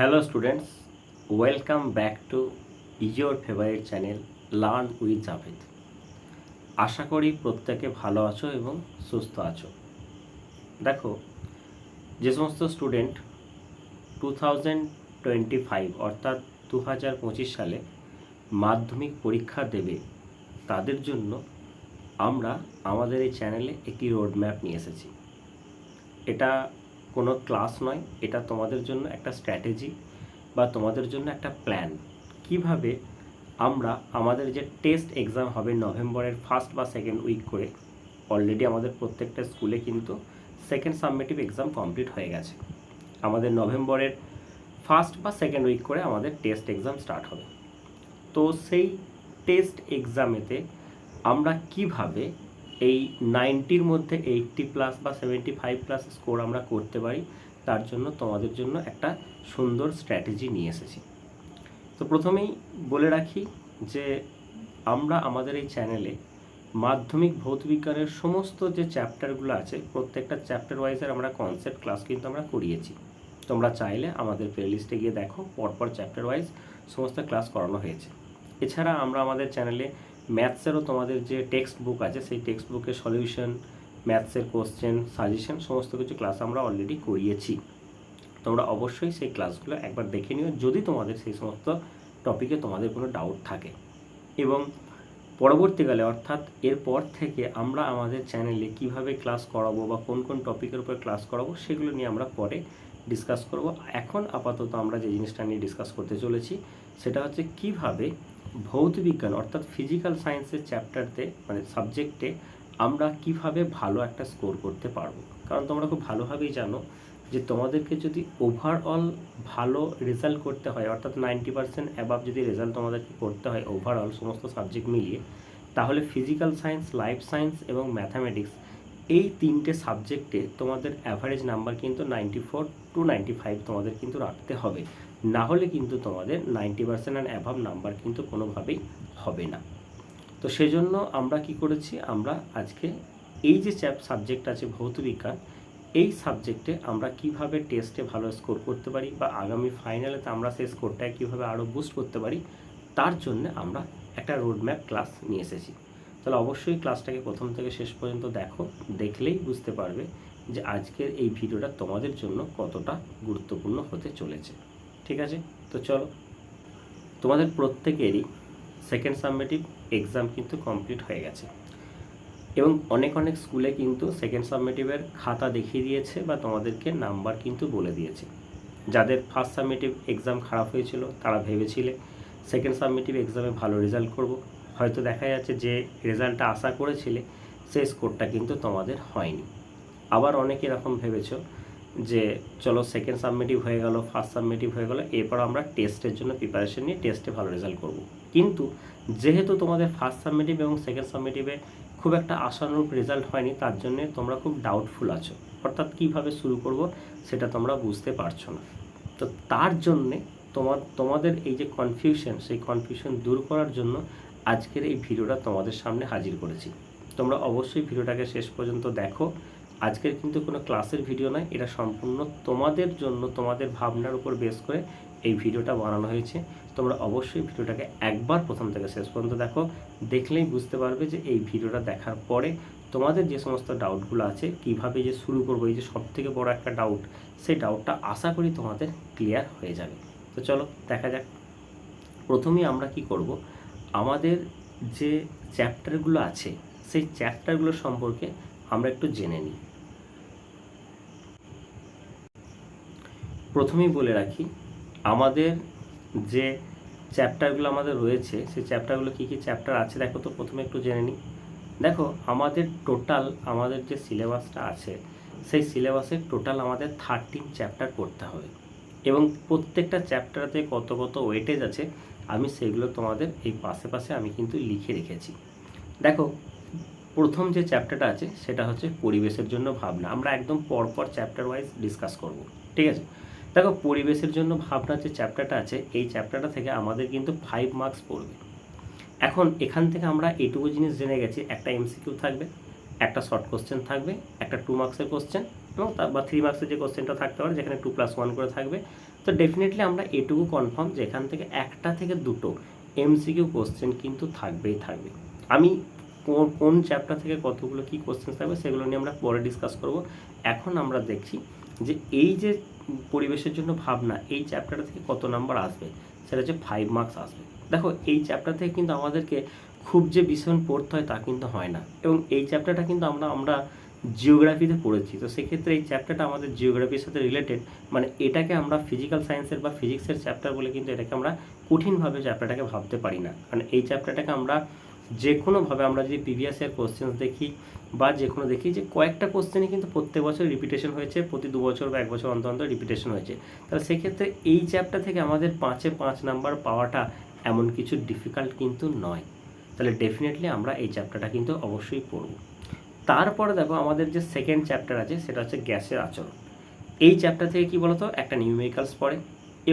Hello students welcome back to your favourite channel learn with Javed আশা করি প্রত্যেকে ভালো আছো এবং সুস্থ আছো। দেখো, যে সমস্ত student two thousand twenty five অর্থাৎ দু হাজার পঁচিশ সালে মাধ্যমিক পরীক্ষা দেবে, তাদের জন্য আমরা আমাদের এই চ্যানেলে একটি রোড ম্যাপ নিয়ে এসেছি। এটা কোনো ক্লাস নয়, এটা তোমাদের জন্য একটা স্ট্র্যাটেজি বা তোমাদের জন্য একটা প্ল্যান। কীভাবে আমরা আমাদের যে টেস্ট এক্সাম হবে নভেম্বরের ফার্স্ট বা সেকেন্ড উইক করে, অলরেডি আমাদের প্রত্যেকটা স্কুলে কিন্তু সেকেন্ড সাবমিটিভ এক্সাম কমপ্লিট হয়ে গেছে। আমাদের নভেম্বরের ফার্স্ট বা সেকেন্ড উইক করে আমাদের টেস্ট এক্সাম স্টার্ট হবে। তো সেই টেস্ট এক্সামেতে আমরা কীভাবে এই নাইনটির মধ্যে এইটটি প্লাস বা সেভেন্টি ফাইভ প্লাস স্কোর আমরা করতে পারি, তার জন্য তোমাদের জন্য একটা সুন্দর স্ট্র্যাটেজি নিয়ে এসেছি। তো প্রথমেই বলে রাখি যে আমরা আমাদের এই চ্যানেলে মাধ্যমিক ভৌতবিজ্ঞানের সমস্ত যে চ্যাপ্টারগুলো আছে, প্রত্যেকটা চ্যাপ্টার ওয়াইজের আমরা কনসেপ্ট ক্লাস কিন্তু আমরা করিয়েছি। তোমরা চাইলে আমাদের প্লেলিস্টে গিয়ে দেখো, পরপর চ্যাপ্টার ওয়াইজ সমস্ত ক্লাস করানো হয়েছে। এছাড়া আমরা আমাদের চ্যানেলে ম্যাথসেরও তোমাদের যে টেক্সট বুক আছে, সেই টেক্সট বুকের সলিউশন ম্যাথসের কোশ্চেন সাজেশন সমস্ত কিছু ক্লাস আমরা অলরেডি করিয়েছি। তোমরা অবশ্যই সেই ক্লাসগুলো একবার দেখে নিও, যদি তোমাদের সেই সমস্ত টপিকে তোমাদের কোনো ডাউট থাকে। এবং পরবর্তীকালে অর্থাৎ এরপর থেকে আমরা আমাদের চ্যানেলে কীভাবে ক্লাস করাবো বা কোন কোন টপিকের উপর ক্লাস করাবো, সেগুলো নিয়ে আমরা পরে ডিসকাস করব। এখন আপাতত আমরা যে জিনিসটা নিয়ে ডিসকাস করতে চলেছি, সেটা হচ্ছে কীভাবে ভৌত বিজ্ঞান, অর্থাৎ ফিজিক্যাল সায়েন্সের চ্যাপ্টারতে মানে সাবজেক্টে আমরা কীভাবে ভালো একটা স্কোর করতে পারব? কারণ তোমরা খুব ভালোভাবেই জানো যে তোমাদেরকে যদি ওভারঅল ভালো রেজাল্ট করতে হয়, অর্থাৎ নাইনটি পার্সেন্ট অ্যাবাভ যদি রেজাল্ট তোমাদেরকে করতে হয় ওভারঅল সমস্ত সাবজেক্ট মিলিয়ে, তাহলে ফিজিক্যাল সায়েন্স লাইফ সায়েন্স এবং ম্যাথামেটিক্স এই তিনটে সাবজেক্টে তোমাদের অ্যাভারেজ নাম্বার কিন্তু ninety four to ninety five তোমাদের কিন্তু রাখতে হবে। না হলে কিন্তু তোমাদের ninety percent and above number কিন্তু কোনোভাবেই হবে না। তো সেজন্য আমরা কি করেছি, আমরা আজকে এই যে চ্যাপ সাবজেক্ট আছে ভৌত বিজ্ঞান, এই সাবজেক্টে আমরা কীভাবে টেস্টে ভালো স্কোর করতে পারি বা আগামী ফাইনালেতে আমরা সেই স্কোরটাকে কীভাবে আরও বুস্ট করতে পারি, তার জন্য আমরা একটা রোডম্যাপ ক্লাস নিয়ে এসেছি। তাহলে অবশ্যই ক্লাসটাকে প্রথম থেকে শেষ পর্যন্ত দেখো, দেখলেই বুঝতে পারবে যে আজকের এই ভিডিওটা তোমাদের জন্য কতটা গুরুত্বপূর্ণ হতে চলেছে। ঠিক আছে? তো চলো। তোমাদের প্রত্যেকেরই সেকেন্ড সাবমিটিভ এক্সাম কিন্তু কমপ্লিট হয়ে গেছে। এবং অনেক অনেক স্কুলে কিন্তু সেকেন্ড সাবমিটিভের খাতা দেখিয়ে দিয়েছে বা তোমাদেরকে নাম্বার কিন্তু বলে দিয়েছে। যাদের ফার্স্ট সাবমিটিভ এক্সাম খারাপ হয়েছিল, তারা ভেবেছিলে সেকেন্ড সাবমিটিভ এক্সামে ভালো রেজাল্ট করব। হয়তো দেখা যাচ্ছে যে রেজাল্টটা আশা করেছিলে, সেই স্কোরটা কিন্তু তোমাদের হয়নি। আবার অনেকে এরকম ভেবেছো যে চলো সেকেন্ড সাবমিটিভ হয়ে গেল ফার্স্ট সাবমিটিভ হয়ে গেল, এরপর আমরা টেস্টের জন্য প্রিপারেশন নিয়ে টেস্টে ভালো রেজাল্ট করব। কিন্তু যেহেতু তোমাদের ফার্স্ট সাবমিটিভ এবং সেকেন্ড সাবমিটিভে খুব একটা আশানুরূপ রেজাল্ট হয়নি, তার জন্য তোমরা খুব ডাউটফুল আছো। অর্থাৎ কীভাবে শুরু করব সেটা তোমরা বুঝতে পারছ না। তো তার জন্যে তোমার তোমাদের এই যে কনফিউশন সেই কনফিউশন দূর করার জন্য আজকের এই ভিডিওটা তোমাদের সামনে হাজির করেছি। তোমরা অবশ্যই ভিডিওটাকে শেষ পর্যন্ত দেখো। আজকের কিন্তু কোনো ক্লাসের ভিডিও নয়, এটা সম্পূর্ণ তোমাদের জন্য, তোমাদের ভাবনার উপর বেস করে এই ভিডিওটা বানানো হয়েছে। তোমরা অবশ্যই ভিডিওটাকে একবার প্রথম থেকে শেষ পর্যন্ত দেখো, দেখলেই বুঝতে পারবে যে এই ভিডিওটা দেখার পরে তোমাদের যে সমস্ত ডাউটগুলো আছে, কীভাবে যে শুরু করব, এই যে সব থেকে বড় একটা ডাউট সেই ডাউটটা আশা করি তোমাদের ক্লিয়ার হয়ে যাবে। তো চলো, দেখা যাক। প্রথমেই আমরা কি করব, আমাদের যে চ্যাপ্টারগুলো আছে, সেই চ্যাপ্টারগুলো সম্পর্কে আমরা একটু জেনে নিই। প্রথমেই বলে রাখি, আমাদের যে চ্যাপ্টারগুলো আমাদের রয়েছে, সেই চ্যাপ্টারগুলো কী কী চ্যাপ্টার আছে দেখো তো প্রথমে একটু জেনে নিই। দেখো, আমাদের টোটাল আমাদের যে সিলেবাসটা আছে, সেই সিলেবাসে টোটাল আমাদের থার্টিন চ্যাপ্টার পড়তে হবে। এবং প্রত্যেকটা চ্যাপ্টারতে কত কত ওয়েটেজ আছে, আমি সেগুলো তোমাদের এই পাশে পাশে আমি কিন্তু লিখে রেখেছি। দেখো, প্রথম যে চ্যাপ্টারটা আছে, সেটা হচ্ছে পরিবেশের জন্য ভাবনা। আমরা একদম পরপর চ্যাপ্টার ওয়াইজ ডিসকাস করব। ঠিক আছে? দেখো, পরিবেশের জন্য ভাবনা যে চ্যাপ্টারটা আছে, এই চ্যাপ্টারটা থেকে আমাদের কিন্তু ফাইভ মার্কস পড়বে। এখন এখান থেকে আমরা এটুকু জিনিস জেনে গেছি, একটা এমসিকিউ থাকবে, একটা শর্ট কোশ্চেন থাকবে, একটা টু মার্কসের কোশ্চেন এবং বা থ্রি মার্কসের যে কোশ্চেনটা থাকতে পারে, যেখানে টু প্লাস ওয়ান করে থাকবে। তো ডেফিনেটলি আমরা এটুকু কনফার্ম যে এখান থেকে একটা থেকে দুটো এমসিকিউ কোশ্চেন কিন্তু থাকবেই থাকবে। আমি কোন কোন চ্যাপ্টার থেকে কতগুলো কী কোশ্চেন থাকবে, সেগুলো নিয়ে আমরা পরে ডিসকাস করব। এখন আমরা দেখছি যে এই যে পরিবেশের জন্য ভাবনা, এই চ্যাপ্টারটা থেকে কত নাম্বার আসবে? সেটা হচ্ছে ফাইভ মার্কস আসবে। দেখো, এই চ্যাপ্টার থেকে কিন্তু আমাদেরকে খুব যে ভীষণ পড়তে হয় তা কিন্তু হয় না। এবং এই চ্যাপ্টারটা কিন্তু আমরা আমরা জিওগ্রাফিতে পড়েছি। তো সেক্ষেত্রে এই চ্যাপ্টারটা আমাদের জিওগ্রাফির সাথে রিলেটেড মানে এটাকে আমরা ফিজিক্যাল সায়েন্সের বা ফিজিক্সের চ্যাপ্টার বলে কিন্তু এটাকে আমরা কঠিনভাবে চ্যাপ্টারটাকে ভাবতে পারি না। কারণ এই চ্যাপ্টারটাকে আমরা যে কোনোভাবে আমরা যদি প্রিভিয়াস ইয়ার কোশ্চেন্স দেখি বা যে কোনো দেখি যে কয়েকটা কোশ্চেনই কিন্তু প্রত্যেক বছর রিপিটেশন হয়েছে, প্রতি দু বছর বা এক বছর অন্তর অন্তর রিপিটেশন হয়েছে। তাহলে সেক্ষেত্রে এই চ্যাপ্টার থেকে আমাদের পাঁচে পাঁচ নাম্বার পাওয়াটা এমন কিছু ডিফিকাল্ট কিন্তু নয়। তাহলে ডেফিনেটলি আমরা এই চ্যাপ্টারটা কিন্তু অবশ্যই পড়ব। তারপরে দেখো আমাদের যে সেকেন্ড চ্যাপ্টার আছে, সেটা হচ্ছে গ্যাসের আচরণ। এই চ্যাপ্টার থেকে কি বলতো? একটা নিউমেরিক্যালস পড়ে।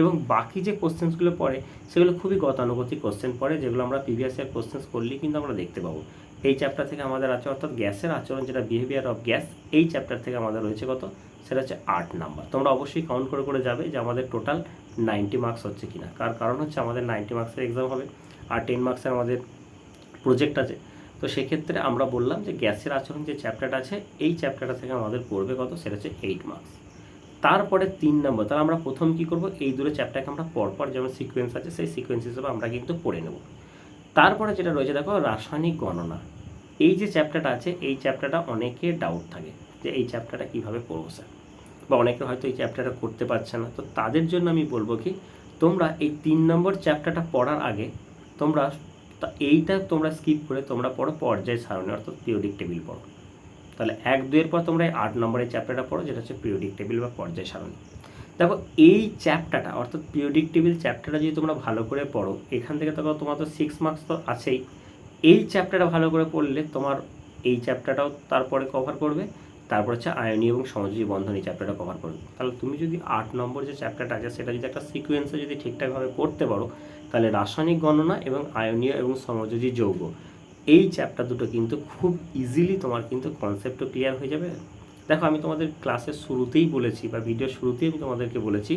এবং বাকি যে কোশ্চেন্সগুলো পড়ে, সেগুলো খুবই গতানুগতিক কোশ্চেন পড়ে, যেগুলো আমরা প্রিভিয়াস ইয়ার কোশ্চেন্স করলেই কিন্তু আমরা দেখতে পাবো। এই চ্যাপ্টার থেকে আমাদের আছে, অর্থাৎ গ্যাসের আচরণ যেটা বিহেভিয়ার অফ গ্যাস এই চ্যাপ্টার থেকে আমাদের রয়েছে কত? সেটা হচ্ছে আট নাম্বার। তোমরা অবশ্যই কাউন্ট করে করে যাবে যে আমাদের টোটাল নাইনটি মার্কস হচ্ছে কিনা। কার কারণ হচ্ছে আমাদের নাইনটি মার্কসের এক্সাম হবে, আর টেন মার্কসের আমাদের প্রজেক্ট আছে। তো সেক্ষেত্রে আমরা বললাম যে গ্যাসের আচরণ যে চ্যাপ্টারটা আছে, এই চ্যাপ্টারটা থেকে আমাদের পড়বে কত? সেটা হচ্ছে এইট মার্কস তারপরে তিন নম্বর, তাহলে আমরা প্রথম কি করব? এই দুটো চ্যাপ্টারকে আমরা পরপর যেমন সিকোয়েন্স আছে, সেই সিকোয়েন্স হিসেবে আমরা কিন্তু পড়ে নেব। তারপরে যেটা রয়েছে, দেখো রাসায়নিক গণনা। এই যে চ্যাপ্টারটা আছে, এই চ্যাপ্টারটা অনেকের ডাউট থাকে যে এই চ্যাপ্টারটা কীভাবে পড়ব স্যার বা অনেকে হয়তো এই চ্যাপ্টারটা করতে পারছে না। তো তাদের জন্য আমি বলব কি, তোমরা এই তিন নম্বর চ্যাপ্টারটা পড়ার আগে তোমরা এইটা তোমরা স্কিপ করে তোমরা পড়ো পর্যায় সারণী, অর্থাৎ পিরিয়ডিক টেবিল পড়ো। তাহলে এক দুয়ের পর তোমরা এই আট নম্বরের চ্যাপ্টারটা পড়ো, যেটা হচ্ছে পিরিয়ডিক টেবিল বা পর্যায় সারণী। দেখো, এই চ্যাপ্টারটা অর্থাৎ পিরিয়ডিক টেবিল চ্যাপ্টারটা যদি তোমরা ভালো করে পড়ো, এখান থেকে তো তোমার তো সিক্স মার্কস তো আছেই। এই চ্যাপ্টারটা ভালো করে পড়লে তোমার এই চ্যাপ্টারটাও তারপরে কভার করবে, তারপর হচ্ছে আয়নী এবং সমাজী বন্ধন এই চ্যাপ্টারটা কভার করবে। তাহলে তুমি যদি আট নম্বর যে চ্যাপ্টারটা আছে, সেটা যদি একটা সিকোয়েন্সে যদি ঠিকঠাকভাবে পড়তে পারো, তাহলে রাসায়নিক গণনা এবং আয়নীয় এবং সমযোজী যৌগ। এই চ্যাপ্টার দুটো কিন্তু খুব ইজিলি তোমার কিন্তু কনসেপ্টও ক্লিয়ার হয়ে যাবে। দেখো, আমি তোমাদের ক্লাসের শুরুতেই বলেছি বা ভিডিওর শুরুতেই আমি তোমাদেরকে বলেছি,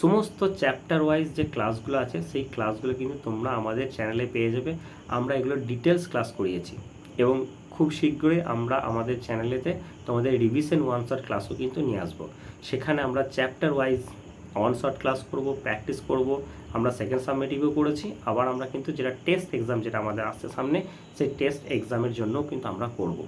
সমস্ত চ্যাপ্টার ওয়াইজ যে ক্লাসগুলো আছে, সেই ক্লাসগুলো কিন্তু তোমরা আমাদের চ্যানেলে পেয়ে যাবে। আমরা এগুলো ডিটেলস ক্লাস করিয়েছি এবং খুব শীঘ্রই আমরা আমাদের চ্যানেলেতে তোমাদের রিভিশন ওয়ান ক্লাসও কিন্তু নিয়ে আসব। সেখানে আমরা chapter wise one shot class করব প্র্যাকটিস করব, আমরা সেকেন্ড সাবমিটিভও করেছি, আবার আমরা কিন্তু যেটা টেস্ট এক্সাম যেটা আমাদের আসছে সামনে, সেই টেস্ট এক্সামের জন্যও কিন্তু আমরা করব।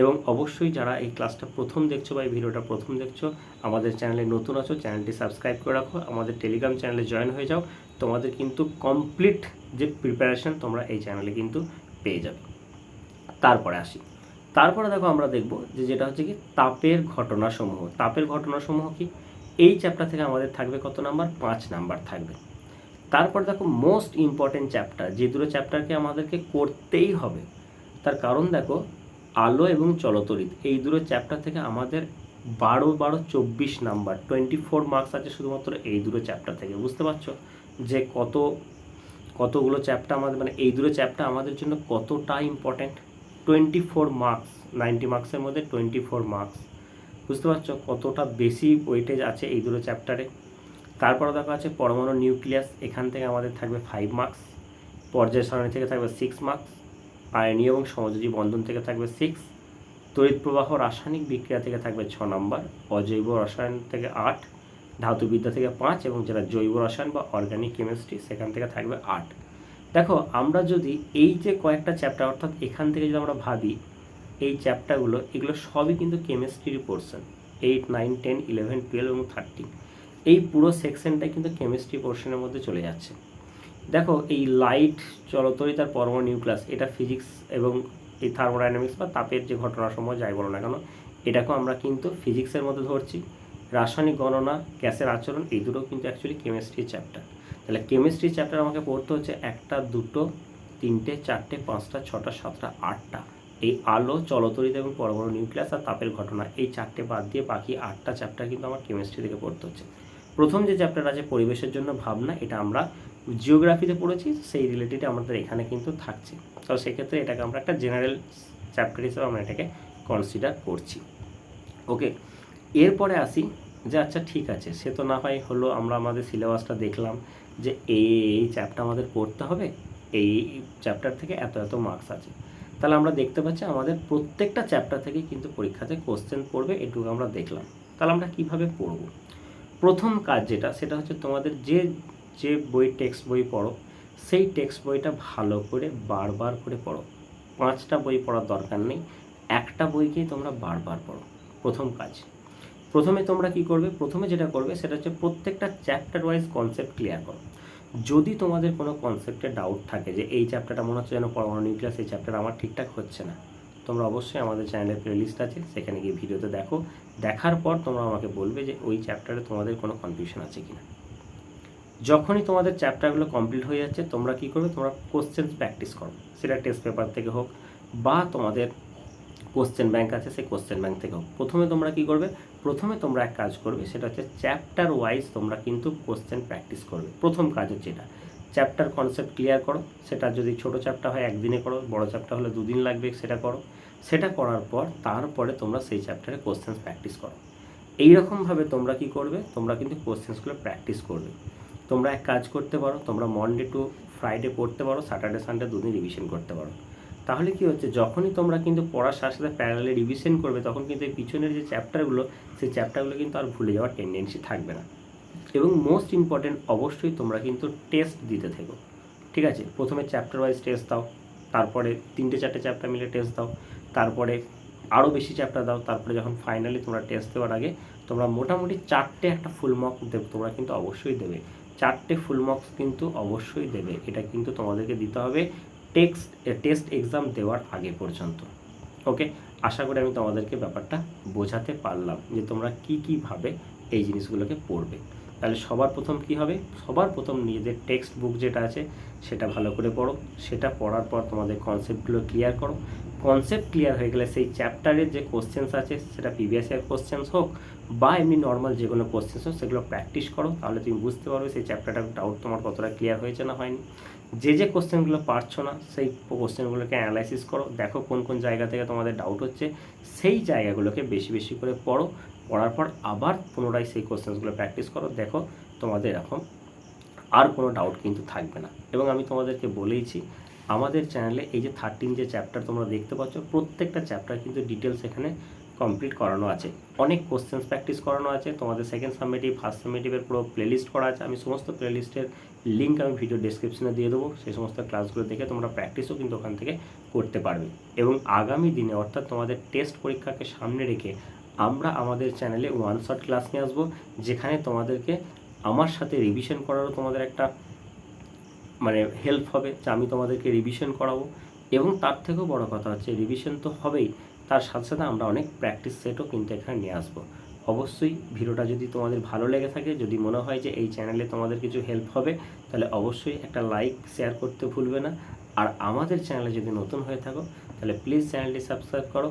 এবং অবশ্যই যারা এই ক্লাসটা প্রথম দেখছ বা এই ভিডিওটা প্রথম দেখছ, আমাদের চ্যানেলে নতুন আছো চ্যানেলটি সাবস্ক্রাইব করে রাখো, আমাদের টেলিগ্রাম চ্যানেলে জয়েন হয়ে যাও, তোমাদের কিন্তু কমপ্লিট যে প্রিপারেশন তোমরা এই চ্যানেলে কিন্তু পেয়ে যাবে। তারপরে আসি। তারপরে দেখো আমরা দেখব যে যেটা হচ্ছে কি, তাপের ঘটনাসমূহ। তাপের ঘটনাসমূহ কি? এই চ্যাপ্টার থেকে আমাদের থাকবে কত নাম্বার? পাঁচ নাম্বার থাকবে। তারপর দেখো মোস্ট ইম্পর্টেন্ট চ্যাপ্টার যে দুটো চ্যাপ্টারকে আমাদেরকে করতেই হবে, তার কারণ দেখো, আলো এবং চলতরিত, এই দুটো চ্যাপ্টার থেকে আমাদের বারো বারো চব্বিশ নাম্বার টোয়েন্টি ফোর মার্কস আছে শুধুমাত্র এই দুটো চ্যাপ্টার থেকে, বুঝতে পারছ? যে কত, কতগুলো চ্যাপ্টার আমাদের মানে এই দুটো চ্যাপ্টার আমাদের জন্য কতটা important twenty four marks ninety মার্কসের মধ্যে টোয়েন্টি ফোর মার্কস বুঝতে পারছ কতটা বেশি ওয়েটেজ আছে এই দুটো চ্যাপ্টারে তারপরে দেখো আছে পরমাণু নিউক্লিয়াস এখান থেকে আমাদের থাকবে ফাইভ মার্কস পর্যায় সারণী থেকে থাকবে সিক্স মার্কস আয়নীয় এবং সমযোজী বন্ধন থেকে থাকবে সিক্স তড়িৎ প্রবাহ রাসায়নিক বিক্রিয়া থেকে থাকবে ছ নম্বর অজৈব রসায়ন থেকে আট, ধাতুবিদ্যা থেকে পাঁচ এবং যেটা জৈব রসায়ন বা অর্গানিক কেমিস্ট্রি সেখান থেকে থাকবে আট। দেখো, আমরা যদি এই যে কয়েকটা চ্যাপ্টার অর্থাৎ এখান থেকে যদি আমরা ভাবি এই চ্যাপ্টারগুলো এগুলো সবই কিন্তু কেমিস্ট্রির portion eight nine ten eleven twelve এবং থার্টিন এই পুরো সেকশনটাই কিন্তু কেমিস্ট্রি পোর্শনের মধ্যে চলে যাচ্ছে। দেখো, এই লাইট চলতরিতার পরমাণু নিউক্লিয়াস এটা ফিজিক্স এবং এই থার্মোডাইনামিক্স বা তাপের যে ঘটনা ঘটনাসমূহ যাই বলো না কেন, এটাকেও আমরা কিন্তু ফিজিক্সের মধ্যে ধরছি। রাসায়নিক গণনা, গ্যাসের আচরণ, এই দুটো কিন্তু অ্যাকচুয়ালি কেমিস্ট্রি চ্যাপ্টার তাহলে কেমিস্ট্রি চ্যাপ্টার আমাকে পড়তে হচ্ছে একটা, দুটো, তিনটে, চারটে, পাঁচটা, ছটা, সাতটা, আটটা। এই আলো, চলতরিত এবং পরমাণু নিউক্লিয়াস আর তাপের ঘটনা, এই চারটে বাদ দিয়ে বাকি আটটা চ্যাপ্টার কিন্তু আমার কেমিস্ট্রি থেকে পড়তে হচ্ছে। প্রথম যে চ্যাপ্টার আছে, পরিবেশের জন্য ভাবনা, এটা আমরা জিওগ্রাফিতে পড়েছি, সেই রিলেটেড আমাদের এখানে কিন্তু থাকছে। তো সেক্ষেত্রে এটাকে আমরা একটা জেনারেল চ্যাপ্টার হিসেবে আমরা এটাকে কনসিডার করছি। ওকে এরপরে আসি যে আচ্ছা ঠিক আছে, সে তো না হয় হলো আমরা আমাদের সিলেবাসটা দেখলাম যে এই এই চ্যাপ্টার আমাদের পড়তে হবে, এই চ্যাপ্টার থেকে এত এত মার্কস আছে। তাহলে আমরা দেখতে পাচ্ছি আমাদের প্রত্যেকটা চ্যাপ্টার থেকে কিন্তু পরীক্ষাতে কোশ্চেন পড়বে, এটুকু আমরা দেখলাম। তাহলে আমরা কীভাবে পড়ব? প্রথম কাজ যেটা, সেটা হচ্ছে তোমাদের যে যে বই টেক্সট বই পড়ো, সেই টেক্সট বইটা ভালো করে বারবার করে পড়ো। পাঁচটা বই পড়ার দরকার নেই, একটা বইকেই তোমরা বারবার পড়ো। প্রথম কাজ। প্রথমে তোমরা কি করবে? প্রথমে যেটা করবে, সেটা হচ্ছে প্রত্যেকটা চ্যাপ্টার ওয়াইজ কনসেপ্ট ক্লিয়ার করো। যদি তোমাদের কোনো কনসেপ্টে ডাউট থাকে যে এই চ্যাপ্টারটা মনে হচ্ছে যেন পরমাণু নিউক্লিয়াস এই চ্যাপ্টার আমার ঠিকঠাক হচ্ছে না, তোমরা অবশ্যই আমাদের চ্যানেলের প্লেলিস্ট আছে, সেখানে গিয়ে ভিডিওতে দেখো। দেখার পর তোমরা আমাকে বলবে যে ওই চ্যাপ্টারে তোমাদের কোনো কনফিউশন আছে কিনা। যখনই তোমাদের চ্যাপ্টারগুলো কমপ্লিট হয়ে যাচ্ছে, তোমরা কি করবে? তোমরা কোশ্চেন প্র্যাকটিস করো। সেটা টেস্ট পেপার থেকে হোক বা তোমাদের কোশ্চেন ব্যাংক আছে, সেই কোশ্চেন ব্যাংক থেকে হোক। প্রথমে তোমরা কি করবে? প্রথমে তোমরা এক কাজ করবে, সেটা হচ্ছে চ্যাপ্টার ওয়াইজ তোমরা কিন্তু কোশ্চেন প্র্যাকটিস করবে। প্রথম কাজ হচ্ছে এটা। চ্যাপ্টার কনসেপ্ট ক্লিয়ার করো। সেটা যদি ছোট চ্যাপ্টার হয়, একদিনে করো, বড় চ্যাপ্টার হলে দুদিন লাগবে, সেটা করো। সেটা করার পর তারপরে তোমরা সেই চ্যাপ্টারে কোশ্চেন প্র্যাকটিস করো। এইরকমভাবে তোমরা কি করবে? তোমরা কিন্তু কোশ্চেন্সগুলো প্র্যাকটিস করবে। তোমরা এক কাজ করতে পারো, তোমরা মনডে টু ফ্রাইডে পড়তে পারো স্যাটারডে সানডে দুদিন রিভিশন করতে পারো। তাহলে কি হচ্ছে? যখনই তোমরা কিন্তু পড়ার সাথে সাথে প্যারালে রিভিশন করবে, তখন কিন্তু এই পিছনের যে চ্যাপ্টারগুলো সেই চ্যাপ্টারগুলো কিন্তু আর ভুলে যাওয়ার টেন্ডেন্সি থাকবে না। এবং মোস্ট ইম্পর্টেন্ট অবশ্যই তোমরা কিন্তু টেস্ট দিতে থেকো। ঠিক আছে? প্রথমে চ্যাপ্টার ওয়াইজ টেস্ট দাও, তারপরে তিনটে চারটে চ্যাপ্টার মিলে টেস্ট দাও, তারপরে আরও বেশি চ্যাপ্টার দাও, তারপরে যখন ফাইনালি তোমরা টেস্ট দেওয়ার আগে, তোমরা মোটামুটি চারটে একটা ফুল মার্ক দেবে, তোমরা কিন্তু অবশ্যই দেবে। চারটে ফুল মার্কস কিন্তু অবশ্যই দেবে। এটা কিন্তু তোমাদেরকে দিতে হবে টেক্সট টেস্ট এক্সাম দেওয়ার আগে পর্যন্ত। ওকে? আশা করি আমি তোমাদেরকে ব্যাপারটা বোঝাতে পারলাম যে তোমরা কি কীভাবে এই জিনিসগুলোকে পড়বে। তাহলে সবার প্রথম কি হবে? সবার প্রথম নিজেদের টেক্সট বুক যেটা আছে, সেটা ভালো করে পড়ো। সেটা পড়ার পর তোমাদের কনসেপ্টগুলো ক্লিয়ার করো। কনসেপ্ট ক্লিয়ার হয়ে গেলে সেই চ্যাপ্টারের যে কোশ্চেন্স আছে, সেটা প্রিভিয়াস ইয়ার কোশ্চেন্স হোক বা এমনি নর্মাল যে কোনো কোশ্চেন্স হোক, সেগুলো প্র্যাকটিস করো। তাহলে তুমি বুঝতে পারবে সেই চ্যাপ্টারটার ডাউট তোমার কতটা ক্লিয়ার হয়েছে না হয়নি। যে যে কোশ্চেনগুলো পারছ না, সেই কোশ্চেনগুলোকে অ্যানালাইসিস করো, দেখো কোন কোন জায়গা থেকে তোমাদের ডাউট হচ্ছে, সেই জায়গাগুলোকে বেশি বেশি করে পড়ো, পড়ার পর আবার পুনরায় সেই কোশ্চেন্সগুলো প্র্যাকটিস করো, দেখো তোমাদের এরকম আর কোনো ডাউট কিন্তু থাকবে না। এবং আমি তোমাদেরকে বলেইছি, আমাদের চ্যানেলে এই যে থার্টিন যে চ্যাপ্টার তোমরা দেখতে পাচ্ছ, প্রত্যেকটা চ্যাপ্টার কিন্তু ডিটেলস এখানে কমপ্লিট করানো আছে। অনেক কোশ্চেন্স প্র্যাকটিস করানো আছে। তোমাদের সেকেন্ড সাবমিটিভ ফার্স্ট সাবমিটিভের পুরো প্লেলিস্ট করা আছে। আমি সমস্ত প্লেলিস্টের লিঙ্ক আমি ভিডিও ডিসক্রিপশনে দিয়ে দেবো। সেই সমস্ত ক্লাসগুলো দেখে তোমরা প্র্যাকটিসও কিন্তু ওখান থেকে করতে পারবে। এবং আগামী দিনে অর্থাৎ তোমাদের টেস্ট পরীক্ষাকে সামনে রেখে আমরা আমাদের চ্যানেলে ওয়ান শট ক্লাস নিয়ে আসব। যেখানে তোমাদেরকে আমার সাথে রিভিশন করারও তোমাদের একটা মানে হেল্প হবে। যে আমি তোমাদেরকে রিভিশন করাবো। এবং তার থেকেও বড় কথা হচ্ছে রিভিশন তো হবেই। তার সাথে সাথে আমরা অনেক প্র্যাকটিস সেটও কিন্তু এখানে নিয়ে আসব। অবশ্যই ভিডিওটা যদি তোমাদের ভালো লেগে থাকে, যদি মনে হয় যে এই চ্যানেলে তোমাদের কিছু হেল্প হবে, তাহলে অবশ্যই একটা লাইক শেয়ার করতে ভুলবে না। আর আমাদের চ্যানেলে যদি নতুন হয়ে থাকো, তাহলে প্লিজ চ্যানেলটি সাবস্ক্রাইব করো।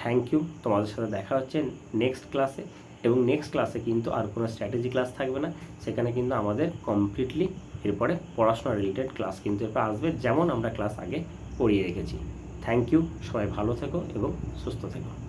থ্যাংক ইউ তোমাদের সাথে দেখা হচ্ছে নেক্সট ক্লাসে এবং নেক্সট ক্লাসে কিন্তু আর কোনো স্ট্র্যাটেজি ক্লাস থাকবে না। সেখানে কিন্তু আমাদের কমপ্লিটলি এরপরে পড়াশোনা রিলেটেড ক্লাস কিন্তু এরপর আসবে। যেমন আমরা ক্লাস আগে পড়িয়ে রেখেছি। থ্যাংক ইউ সবাই ভালো থেকো এবং সুস্থ থেকো।